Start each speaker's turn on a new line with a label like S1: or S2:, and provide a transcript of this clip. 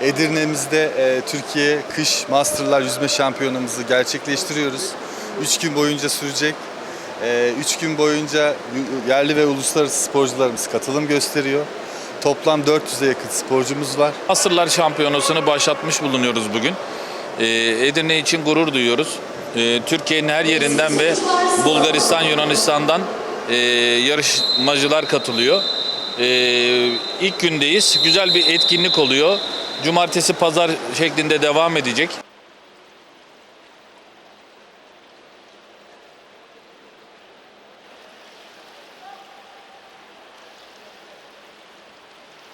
S1: Edirne'mizde e, Türkiye Kış Masterlar Yüzme Şampiyonamızı gerçekleştiriyoruz. 3 gün boyunca sürecek. 3 gün boyunca yu- yerli ve uluslararası sporcularımız katılım gösteriyor. Toplam 400'e yakın sporcumuz var.
S2: Asırlar Şampiyonası'nı başlatmış bulunuyoruz bugün. Ee, Edirne için gurur duyuyoruz. Ee, Türkiye'nin her yerinden ve Bulgaristan, Yunanistan'dan e, yarışmacılar katılıyor. Ee, ilk gündeyiz. Güzel bir etkinlik oluyor. Cumartesi, pazar şeklinde devam edecek.